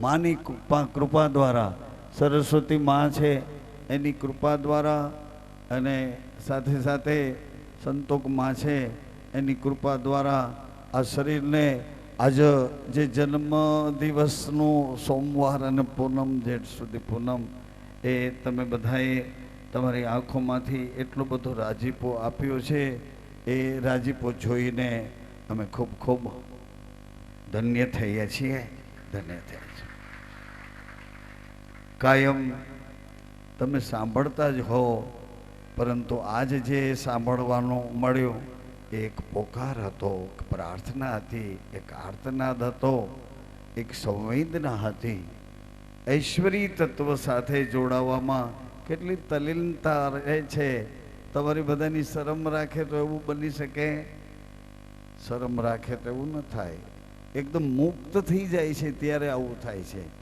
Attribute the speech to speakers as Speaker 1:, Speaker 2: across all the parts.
Speaker 1: માની કૃપા દ્વારા સરસ્વતી માં છે, એની કૃપા દ્વારા અને સાથે સાથે સંતોકમાં છે, એની કૃપા દ્વારા આ શરીરને આજ જે જન્મ દિવસનું સોમવાર અને પૂનમ જેઠ સુધી પૂનમ, એ તમે બધાએ તમારી આંખોમાંથી એટલો બધો રાજીપો આપ્યો છે, એ રાજીપો જોઈને અમે ખૂબ ખૂબ ધન્ય થઈએ છીએ, ધન્ય થયા છીએ કાયમ તમે સાંભળતા જ હો, પરંતુ આજ જે સાંભળવાનો મળ્યો, એક પોકાર હતો, એક પ્રાર્થના હતી, એક આર્તનાદ હતો, એક સંવેદના હતી. ઐશ્વરી તત્વ સાથે જોડાવામાં કેટલી તલીનતા રહે છે. તમારી બધાની શરમ રાખે તો એવું બની શકે? શરમ રાખે તો એવું ન થાય. એકદમ મુક્ત થઈ જાય છે, ત્યારે આવું થાય છે.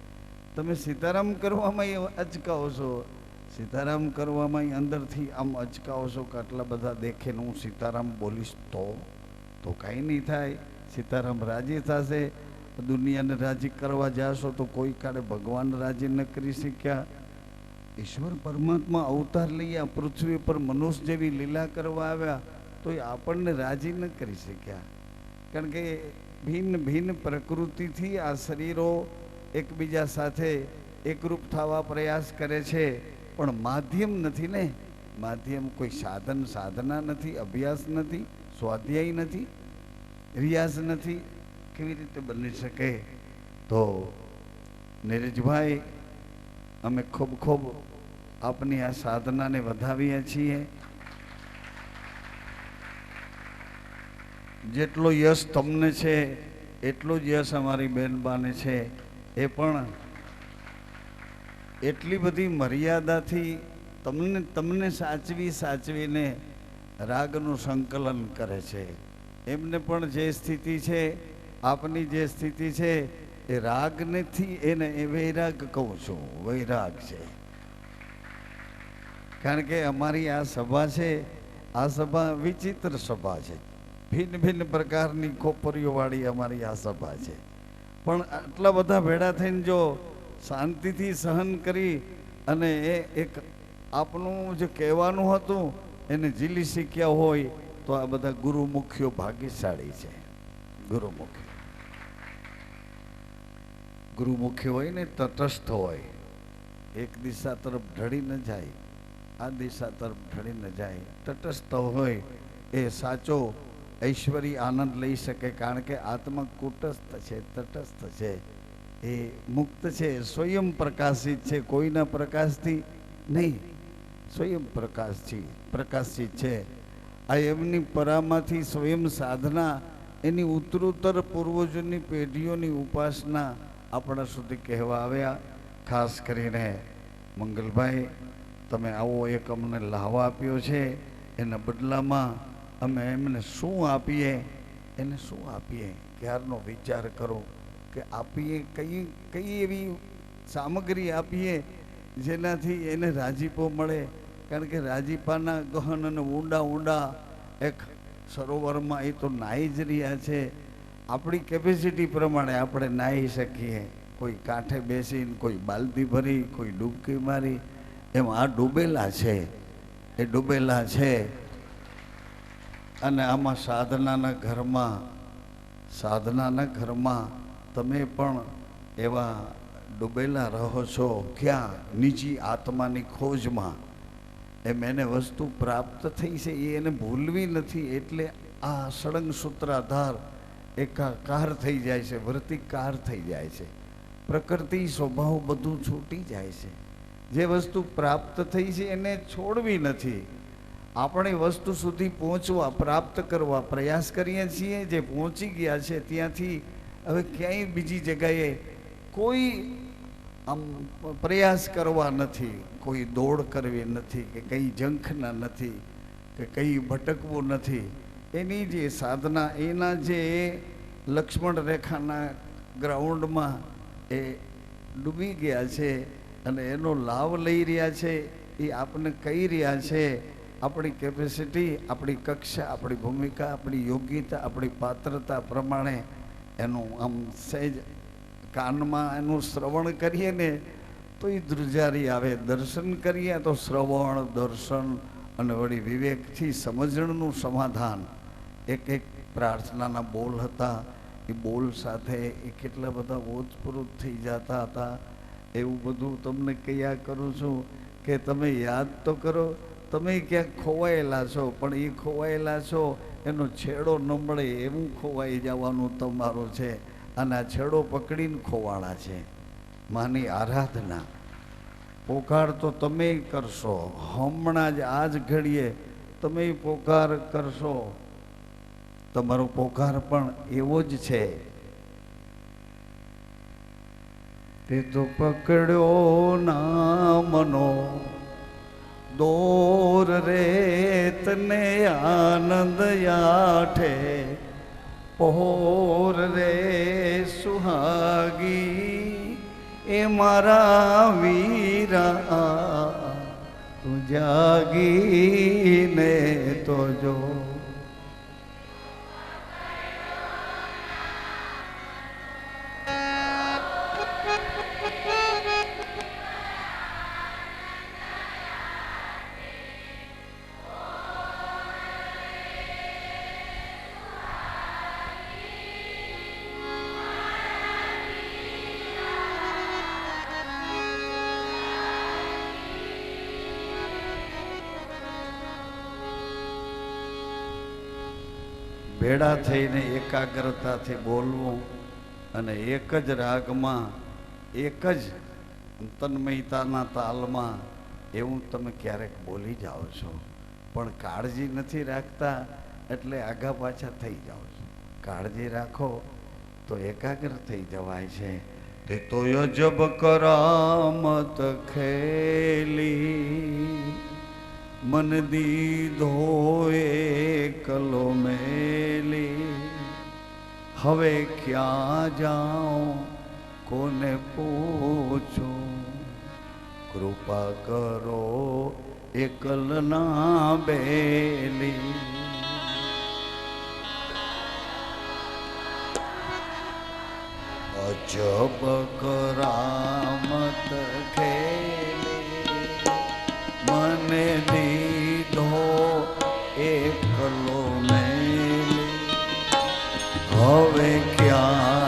Speaker 1: તમે સીતારામ કરવામાં અચકાવો છો. સીતારામ કરવામાં અંદરથી આમ અચકાવો છો કે આટલા બધા દેખે હું સીતારામ બોલીશ તો? તો કાંઈ નહીં થાય. સીતારામ રાજી થશે. દુનિયાને રાજી કરવા જાશો તો કોઈ કાળે ભગવાન રાજી ન કરી શક્યા. ઈશ્વર પરમાત્મા અવતાર લઈ પૃથ્વી પર મનુષ્ય જેવી લીલા કરવા આવ્યા તો એ આપણને રાજી ન કરી શક્યા. કારણ કે ભિન્ન ભિન્ન પ્રકૃતિથી આ શરીરો એકબીજા સાથે એકરૂપ થવા પ્રયાસ કરે છે. પણ માધ્યમ નથી ને? માધ્યમ કોઈ સાધન, સાધના નથી, અભ્યાસ નથી, સ્વાધ્યાય નથી, રિયાઝ નથી. કેવી રીતે બની શકે? તો નીરજભાઈ, અમે ખૂબ ખૂબ આપની આ સાધનાને વધાવીએ છીએ. જેટલો યશ તમને છે, એટલો જ યશ અમારી બેનબાને છે. એ પણ એટલી બધી મર્યાદાથી તમને તમને સાચવી, સાચવીને રાગનું સંકલન કરે છે. એમને પણ જે સ્થિતિ છે, આપની જે સ્થિતિ છે, એ રાગ નથી એને એ વૈરાગ કહું છું, વૈરાગ છે. કારણ કે અમારી આ સભા છે, આ સભા વિચિત્ર સભા છે. ભિન્ન ભિન્ન પ્રકારની ખોપરીઓવાળી અમારી આ સભા છે. પણ આટલા બધા ભેળા થઈને જો શાંતિથી સહન કરી અને એ એક આપનું જે કહેવાનું હતું, એને ઝીલી શીખ્યા હોય, તો આ બધા ગુરુમુખીઓ ભાગ્યશાળી છે. ગુરુમુખી. ગુરુમુખી હોય ને તટસ્થ હોય, એક દિશા તરફ ઢળી ન જાય, આ દિશા તરફ ઢળી ન જાય, તટસ્થ હોય, એ સાચો ઐશ્વર્ય આનંદ લઈ શકે કારણ કે આત્મા કુટસ્થ છે, તટસ્થ છે. એ મુક્ત છે, સ્વયં પ્રકાશિત છે, કોઈના પ્રકાશથી નહીં, સ્વયં પ્રકાશથી પ્રકાશિત છે. આ એમની પરામાંથી સ્વયં સાધના, એની ઉત્તરોત્તર પૂર્વજોની પેઢીઓની ઉપાસના આપણા સુધી કહેવા આવ્યા. ખાસ કરીને મંગલભાઈ, તમે આવો એક અમને લાહવા આપ્યો છે. એના બદલામાં અમે એમને શું આપીએ? એને શું આપીએ? ક્યારનો વિચાર કરો કે આપીએ કઈ કઈ એવી સામગ્રી આપીએ જેનાથી એને રાજીપો મળે? કારણ કે રાજીપાના ગહન અને ઊંડા ઊંડા એક સરોવરમાં એ તો નાહી જ રહ્યા છે. આપણી કેપેસિટી પ્રમાણે આપણે નાહી શકીએ. કોઈ કાંઠે બેસીને કોઈ બાલદી ભરી, કોઈ ડૂબકી મારી. એમ આ ડૂબેલા છે. એ ડૂબેલા છે. અને આમાં સાધનાના ઘરમાં સાધનાના ઘરમાં તમે પણ એવા ડૂબેલા રહો છો ક્યાં? નીચી આત્માની ખોજમાં. એમ એને વસ્તુ પ્રાપ્ત થઈ છે, એ એને ભૂલવી નથી, એટલે આ સળંગ સૂત્રાધાર એકાકાર થઈ જાય છે વૃત્તિકાર થઈ જાય છે. પ્રકૃતિ સ્વભાવ બધું છૂટી જાય છે. જે વસ્તુ પ્રાપ્ત થઈ છે એને છોડવી નથી. આપણે વસ્તુ સુધી પહોંચવા, પ્રાપ્ત કરવા પ્રયાસ કરીએ છીએ. જે પહોંચી ગયા છે ત્યાંથી હવે ક્યાંય બીજી જગ્યાએ કોઈ આમ પ્રયાસ કરવા નથી. કોઈ દોડ કરવી નથી કે કંઈ ઝંખના નથી કે કંઈ ભટકવું નથી. એની જે સાધના, એના જે લક્ષ્મણ રેખાના ગ્રાઉન્ડમાં એ ડૂબી ગયા છે અને એનો લાભ લઈ રહ્યા છે, એ આપણને કહી રહ્યા છે આપણી કેપેસિટી આપણી કક્ષા, આપણી ભૂમિકા, આપણી યોગ્યતા, આપણી પાત્રતા પ્રમાણે એનું આમ સહેજ કાનમાં એનું શ્રવણ કરીએ ને, તો એ ધ્રુજારી આવે. દર્શન કરીએ તો શ્રવણ, દર્શન અને વળી વિવેકથી સમજણનું સમાધાન. એક એક પ્રાર્થનાના બોલ હતા. એ બોલ સાથે એ કેટલા બધા ઓતપ્રોત થઈ જતા હતા. એવું બધું તમને કહ્યા કરું છું કે તમે યાદ તો કરો તમે ક્યાંક ખોવાયેલા છો, પણ એ ખોવાયેલા છો, એનો છેડો ન મળે એવું ખોવાઈ જવાનું તમારું છે અને આ છેડો પકડીને ખોવાળા છે. માની આરાધના. પોકાર તો તમે કરશો, હમણાં જ આજ ઘડીએ તમે પોકાર કરશો. તમારો પોકાર પણ એવો જ છે. તે તો પકડ્યો નામનો દોર રે તને આનંદ યાઠે. પોર રે સુહાગી, એ મારા વીરા તું જાગીને તો જો ભેળા થઈને એકાગ્રતાથી બોલવું અને એક જ રાગમાં, એક જ તન્મયતાના તાલમાં, એવું તમે ક્યારેક બોલી જાઓ છો. પણ કાળજી નથી રાખતા એટલે આગા પાછા થઈ જાઓ છો. કાળજી રાખો તો એકાગ્ર થઈ જવાય છે. તે તો યજબ કરામત ખેલી. મન દીધો એકલો મેલી. હવે ક્યાં જાઉં, કોને પૂછું? કૃપા કરો એકલના બેલી. અજબ કરામત ખેલી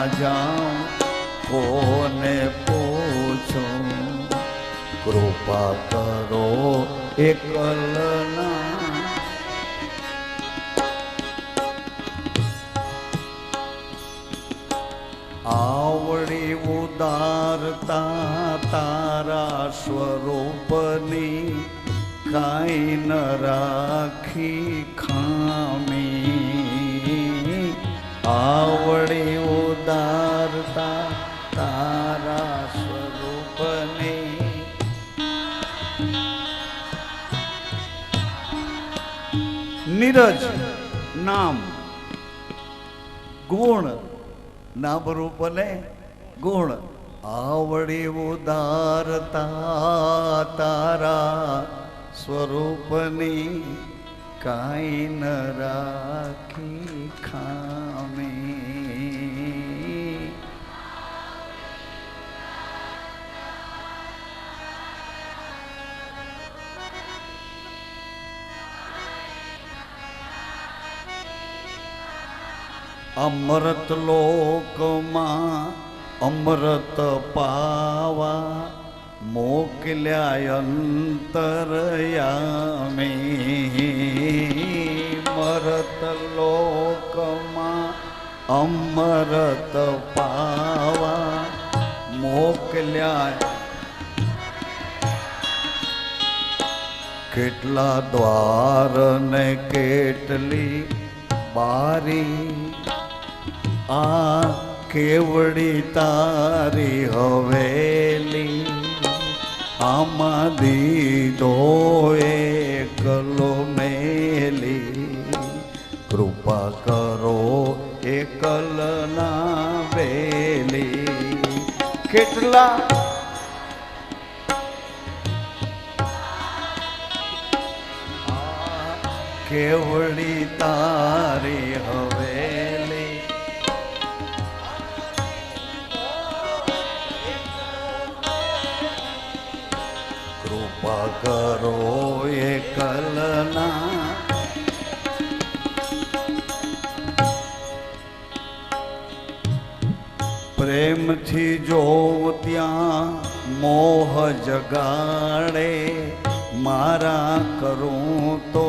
Speaker 1: જાઉં, કોને પૂછું? કૃપા કરો એકલના. આવડી ઉદારતા તારા સ્વરૂપની કાંઈ ન રાખી ખામી. આવડી ઉદારતા તારા સ્વરૂપની. નીરજ નામ, ગુણ નામ રૂપ ને ગુણ આવડે ઉદારતા તારા સ્વરૂપની કાંઈ ન રાખી ખામી. અમૃત લોકમાં અમૃત પાવા મોકલ્યા અંતરયામે. અમૃત લોકમાં અમૃત પાવા મોકલ્યા. કેટલા દ્વાર ને કેટલી બારી આ કેવડી તારી હવેલી, આમાં દીધો એકલો મેલી. કૃપા કરો એકલના વેલી કેટલા કેવડી તારી હવેલી. પ્રેમથી જો ત્યાં મોહ જગાડે. મારા કરું તો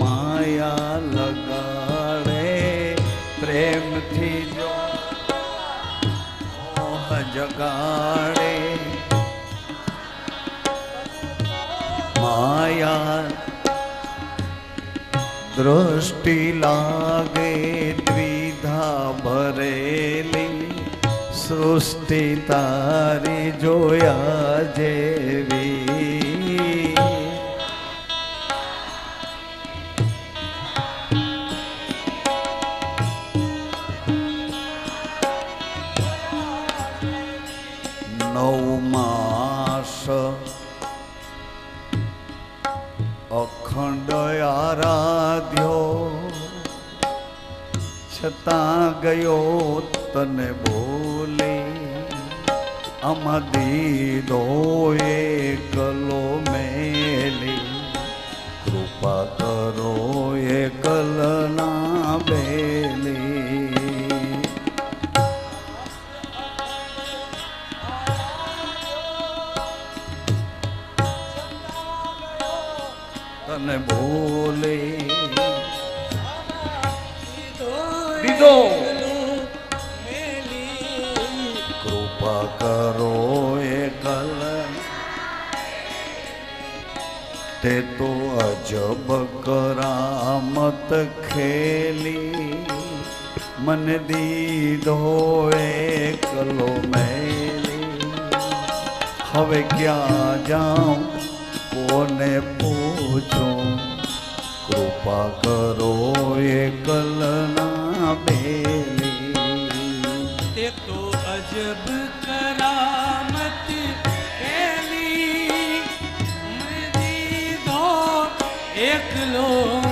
Speaker 1: માયા લગાડે. પ્રેમથી જો મોહ જગાડે. માયા દૃષ્ટિ લાગે, દ્વિધા ભરેલી. સૃષ્ટિ તારી જોયા જેવી. નવ માસ અખંડ આરાધ્યો. છતાં ગયો તને બોલે. આમાં દીધો એકલો મેલી કૃપા કરો એકલના બેલી. તને બોલે કરામત ખેલી, મન દીધો એકલો મેલી. હવે ક્યાં જાઉં, કોને પૂછું? કૃપા કરો એકલના બેલી.
Speaker 2: તે તો અજબ કરામત એકલો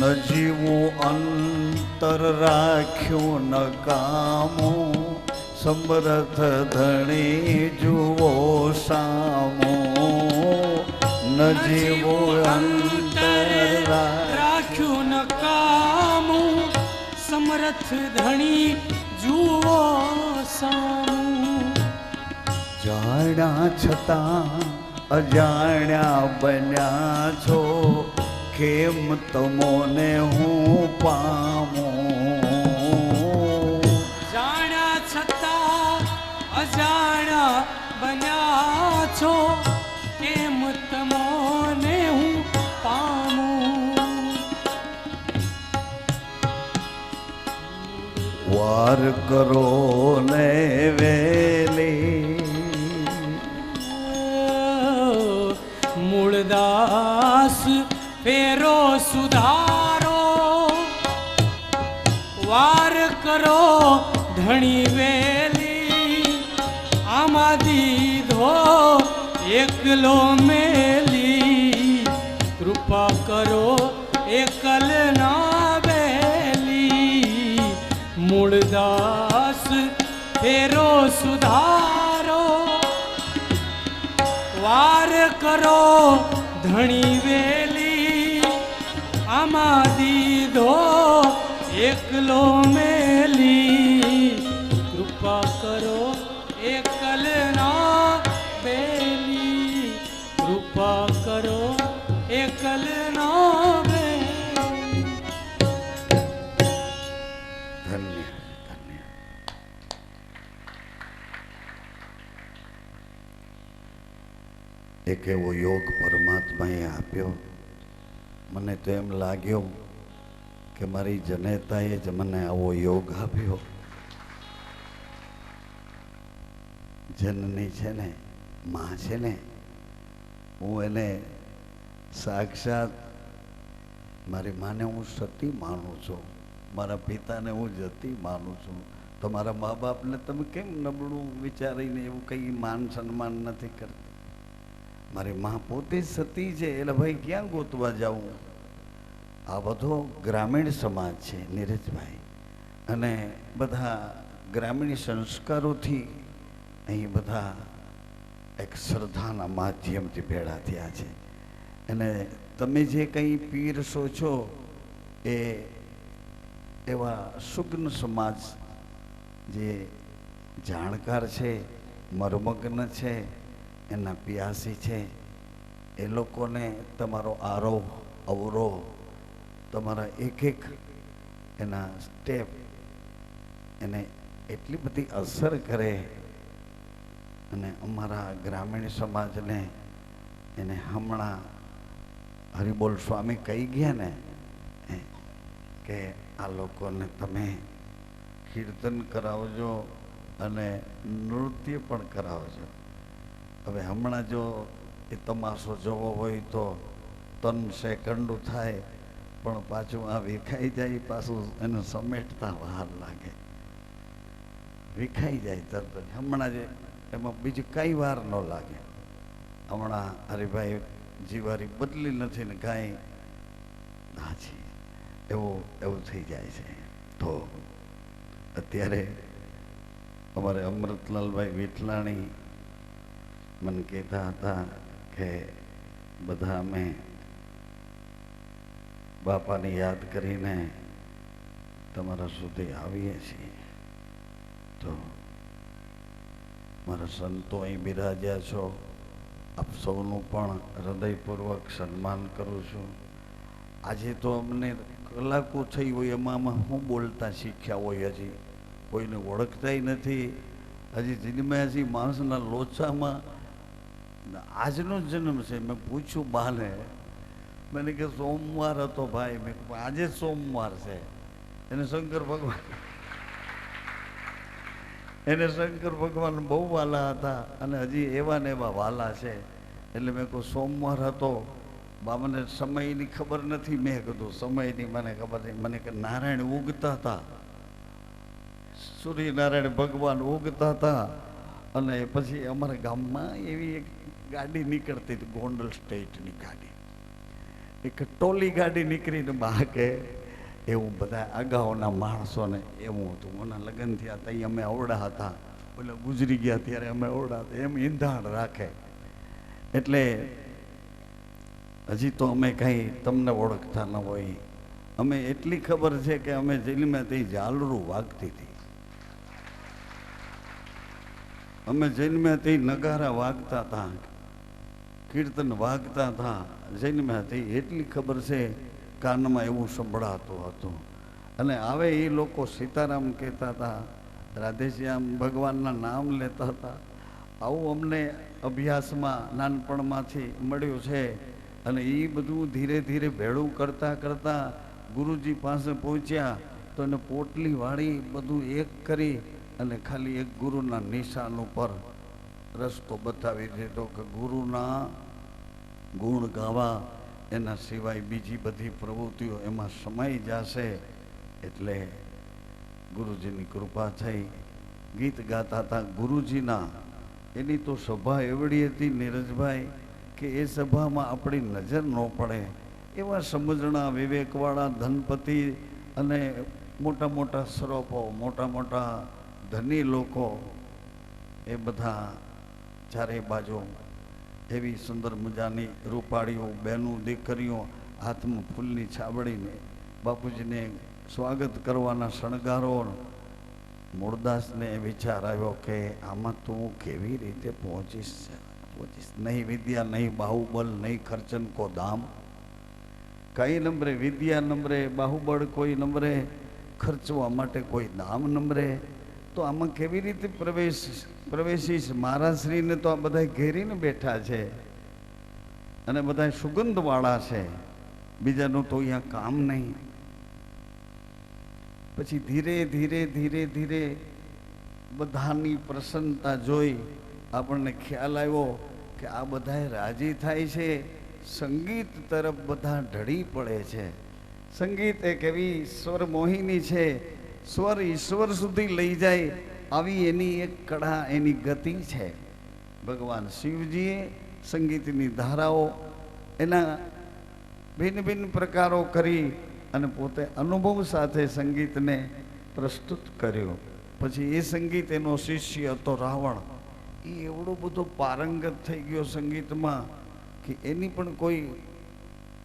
Speaker 2: ન
Speaker 1: જીવું અંતર રાખ્યું ન કામો. સમરથ ધણી જુઓ સામો. ન જીવો અંતર રાખ્યું
Speaker 2: રાખ્યું ન કામું. સમરથ ધણી જુઓ સામું.
Speaker 1: જાણ્યા છતાં અજાણ્યા બન્યા છો. કેમ તમોને હું પામું?
Speaker 2: જાણ્યા છતાં અજાણા બન્યા છો કેમ તમોને હું પામું?
Speaker 1: વાર કરો ને વેલી.
Speaker 2: મૂળદાસ ફેરો સુધારો વાર કરો ધણી વેલી આમાં દીધો એકલો મેલી કૃપા કરો એકલ ના બેલી મૂળદાસ ફેરો સુધારો વાર કરો ધણી વેલી આમાં દીધો એકલો મેલી કૃપા કરો એકલ ના બેલી કૃપા કરો એકલ ના બેલી
Speaker 1: ધન્ય ધન્ય એક એવો યોગ પરમાત્માએ આપ્યો મને તો એમ લાગ્યો કે મારી જનેતાએ જ મને આવો યોગ આપ્યો. જનની છે ને, માં છે ને, હું એને સાક્ષાત મારી માને હું સતી માનું છું. મારા પિતાને હું જતી માનું છું. તો મારા મા બાપને તમે કેમ નબળું વિચારીને એવું કંઈ માન સન્માન નથી કરતા? મારી માં પોતે સતી છે, એટલે ભાઈ ક્યાં ગોતવા જાઉં? આ બધો ગ્રામીણ સમાજ છે, નીરજભાઈ. અને બધા ગ્રામીણ સંસ્કારોથી અહીં બધા એક શ્રદ્ધાના માધ્યમથી ભેળા થયા છે. અને તમે જે કંઈ પીરસો છો, એ એવા સુગ્ન સમાજ જે જાણકાર છે, મર્મગ્ન છે એના પિયાસી છે. એ લોકોને તમારો આરોહ, અવરોહ, તમારા એક એક એના સ્ટેપ એને એટલી બધી અસર કરે અને અમારા ગ્રામીણ સમાજને એને હમણાં હરિબોલ સ્વામી કહી ગયા ને કે આ લોકોને તમે કીર્તન કરાવજો અને નૃત્ય પણ કરાવજો. હવે હમણાં જો એ તમાશો જોવો હોય તો તન સેકન્ડ થાય, પણ પાછું આ વિખાઈ જાય, પાછું એને સમેટતા વાર લાગે. વિખાઈ જાય તરત હમણાં જે એમાં બીજી કઈ વાર ન લાગે. હમણાં હરિભાઈ જીવારી બદલી નથી ને કાંઈ. હાજી એવું એવું થઈ જાય છે. તો અત્યારે અમારે અમૃતલાલભાઈ વિઠલાણી મને કહેતા હતા કે બધા અમે બાપાને યાદ કરીને તમારા સુધી આવીએ છીએ. તો મારા સંતો અહીં બિરાજ્યા છો. આપ સૌનું પણ હૃદયપૂર્વક સન્માન કરું છું. આજે તો અમને કલાકો થઈ હોય એમાં હું બોલતા શીખ્યા હોય હજી. કોઈને ઓળખતાય નથી. હજી જન્મ્યા હજી માણસના લોચામાં આજનો જન્મ છે. મેં પૂછ્યું બાને મને કે સોમવાર હતો ભાઈ. મેં આજે સોમવાર છે. એને શંકર ભગવાન એને શંકર ભગવાન બહુ વાલા હતા અને હજી એવા ને એવા વાલા છે. એટલે મેં કહું, સોમવાર હતો. બા મને સમયની ખબર નથી. મેં કીધું, સમયની મને ખબર નહીં. મને કે, નારાયણ ઉગતા હતા. સૂર્યનારાયણ ભગવાન ઉગતા હતા. અને પછી અમારા ગામમાં એવી એક ગાડી નીકળતી હતી ગોંડલ સ્ટેટની ગાડી. એક ટોલી ગાડી નીકળીને બા કે એવું બધા અગાઉના માણસોને એવું હતું. મને લગ્ન થયા ત્યાં અમે અવડા હતા. ઓલા ગુજરી ગયા ત્યારે અમે અવડા હતા. એમ ઈંધાણ રાખે. એટલે હજી તો અમે કંઈ તમને ઓળખતા ન હોય. અમે એટલી ખબર છે કે અમે જેલમાં તે ઝાલરું વાગતી હતી. અમે જેલમાં તે નગારા વાગતા હતા. કીર્તન વાગતા હતા. જૈનમાં હતી એટલી ખબર છે કાનમાં એવું સંભળાતું હતું. અને આવે એ લોકો સીતારામ કહેતા હતા રાધેશ્યામ ભગવાનના નામ લેતા હતા. આવું અમને અભ્યાસમાં નાનપણમાંથી મળ્યું છે. અને એ બધું ધીરે ધીરે ભેળું કરતાં કરતાં ગુરુજી પાસે પહોંચ્યા તો એને પોટલી વાળી બધું એક કરી અને ખાલી એક ગુરુના નિશાન ઉપર રસ્તો બતાવી દીધો કે ગુરુના ગુણ ગાવા, એના સિવાય બીજી બધી પ્રવૃત્તિઓ એમાં સમાઈ જશે. એટલે ગુરુજીની કૃપા થઈ. ગીત ગાતા હતા ગુરુજીના. એની તો સભા એવડી હતી નીરજભાઈ, કે એ સભામાં આપણી નજર ન પડે. એવા સમજણા વિવેકવાળા ધનપતિ અને મોટા મોટા સ્વરૂપો, મોટા મોટા ધની લોકો, એ બધા ચારે બાજુ એવી સુંદર મજાની રૂપાળીઓ, બહેનો, દીકરીઓ હાથમાં ફૂલની છાબડીને બાપુજીને સ્વાગત કરવાના શણગારો મૂળદાસને વિચાર આવ્યો કે આમાં તું કેવી રીતે પહોંચીશ? પહોંચીશ નહીં, વિદ્યા નહીં બાહુબલ નહીં, ખર્ચન કો દામ કઈ નંબરે વિદ્યા નંબરે બાહુબળ કોઈ નંબરે ખર્ચવા માટે કોઈ દામ નંબરે તો આમાં કેવી રીતે પ્રવેશ પ્રવેશીશ મારા શ્રીને તો આ બધા ઘેરીને બેઠા છે અને બધા સુગંધવાળા છે. બીજાનું તો અહીંયા કામ નહીં. પછી ધીરે ધીરે ધીરે ધીરે બધાની પ્રસન્નતા જોઈ આપણને ખ્યાલ આવ્યો કે આ બધા રાજી થાય છે. સંગીત તરફ બધા ઢળી પડે છે. સંગીત એક એવી સ્વર મોહિની છે. સ્વર ઈશ્વર સુધી લઈ જાય આવી એની એક કળા, એની ગતિ છે. ભગવાન શિવજીએ સંગીતની ધારાઓ એના ભિન્ન ભિન્ન પ્રકારો કરી અને પોતે અનુભવ સાથે સંગીતને પ્રસ્તુત કર્યો. પછી એ સંગીત એનો શિષ્ય હતો રાવણ. એ એવડો બધો પારંગત થઈ ગયો સંગીતમાં કે એની પણ કોઈ,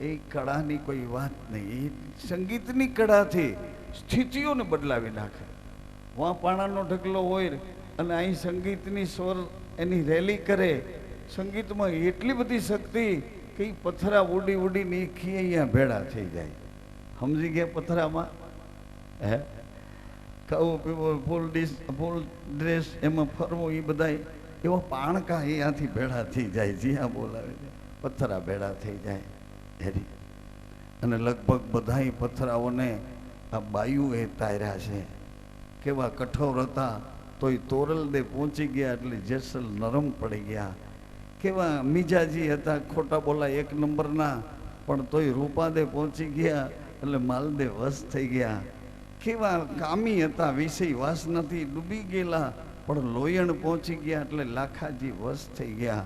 Speaker 1: એ કળાની કોઈ વાત નહીં. એ સંગીતની કળાથી સ્થિતિઓને બદલાવી નાખે. વાં પાણાનો ઢગલો હોય અને અહીં સંગીતની સ્વર એની રેલી કરે, સંગીતમાં એટલી બધી શક્તિ કે પથરા ઉડી ઉડીને ખી અહીંયા ભેળા થઈ જાય. સમજી ગયા પથરામાં? હે? ખાવું પીવું, ફૂલ ડીશ, ફૂલ ડ્રેસ એમાં ફરવું એ બધાય એવા પાણકા અહીંયાથી ભેળા થઈ જાય, જ્યાં બોલાવે છે. ભેડા થઈ જાય, હેરી. અને લગભગ બધાય પથરાઓને આ બાયુએ તાર્યા છે. કેવા કઠોર હતા, તોય તોરલ દે પહોંચી ગયા એટલે જેસલ નરમ પડી ગયા. કેવા મિજાજી હતા, ખોટા બોલા એક નંબરના, પણ તોય રૂપાદે પહોંચી ગયા એટલે માલદે વશ થઈ ગયા. કેવા કામી હતા, વિષય વાસ નથી, ડૂબી ગયેલા, પણ લોયણ પહોંચી ગયા એટલે લાખાજી વશ થઈ ગયા.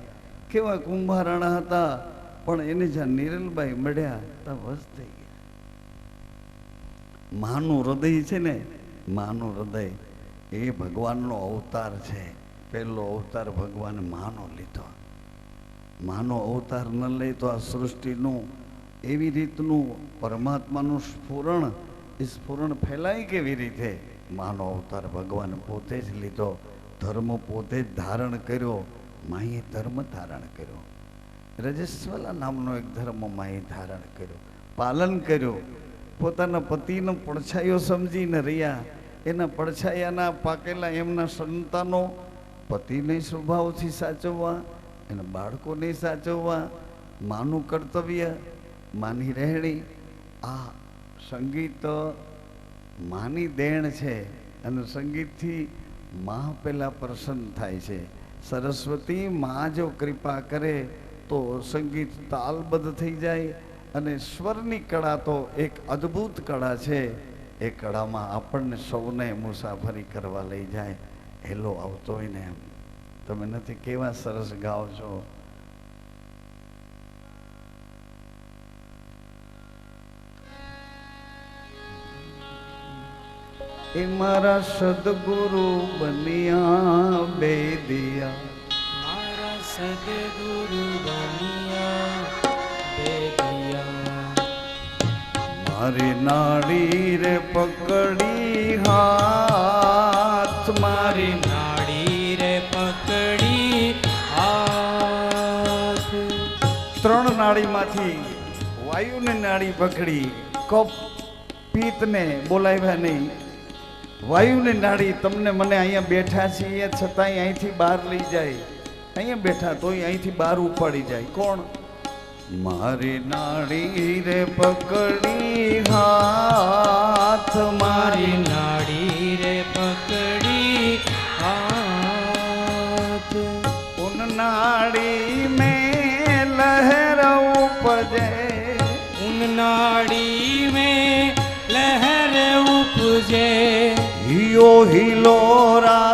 Speaker 1: કેવા કુંભારાણા હતા, પણ એને જ્યાં નિરલબાઈ મળ્યા ત્યાં વશ થઈ ગયા. માનું હૃદય છે ને માનું હૃદય, એ ભગવાનનો અવતાર છે. પહેલો અવતાર ભગવાને માનો લીધો. માનો અવતાર ન લે તો આ સૃષ્ટિનું, એવી રીતનું પરમાત્માનું સ્ફુરણ, એ સ્ફુરણ ફેલાય કેવી રીતે? માનો અવતાર ભગવાન પોતે જ લીધો. ધર્મ પોતે જ ધારણ કર્યો. માએ ધર્મ ધારણ કર્યો. રજસ્વલા નામનો એક ધર્મ માએ ધારણ કર્યો. પાલન કર્યું. પોતાના પતિનો પડછાયો સમજીને રહ્યા. એના પડછાયાના પાકેલા એમના સંતાનો પતિને સ્વભાવથી સાચવવા, એના બાળકોને સાચવવા, માનું કર્તવ્ય, માની રહેણી, આ સંગીત માની દેણ છે અને સંગીતથી મા પેલા પ્રસન્ન થાય છે. સરસ્વતી મા જો કૃપા કરે તો સંગીત તાલબદ્ધ થઈ જાય અને સ્વરની કળા તો એક અદ્ભુત કળા છે. એ કળામાં આપણને સૌને મુસાફરી કરવા લઈ જાય, હેલો આવતો હોય ને તમે નથી કેવા સરસ ગાઓ છો? એ મારા સદગુરુ બન્યા બેદિયા
Speaker 2: મારા સદગુરુ બનિયા
Speaker 1: મારી નાડી રે પકડી હાથ,
Speaker 2: મારી નાળી રે પકડી હાથ.
Speaker 1: ત્રણ નાડીમાંથી વાયુને નાડી પકડી, કપ પિત્તને બોલાવ્યા નહીં. વાયુને નાડી તમને મને અહીંયા બેઠા છીએ, છતાંય અહીંથી બહાર લઈ જાય. અહીંયા બેઠા તોય અહીંથી બહાર ઉપાડી જાય. કોણ? મારે નાડી રે પકડી હાથ
Speaker 2: મારી નાડી રે પકડી હાથ.
Speaker 1: ઉન નાડી મે લહેર ઉપજે.
Speaker 2: ઉન નાડી મે લહેર ઉપજે.
Speaker 1: હિયો હિલોરા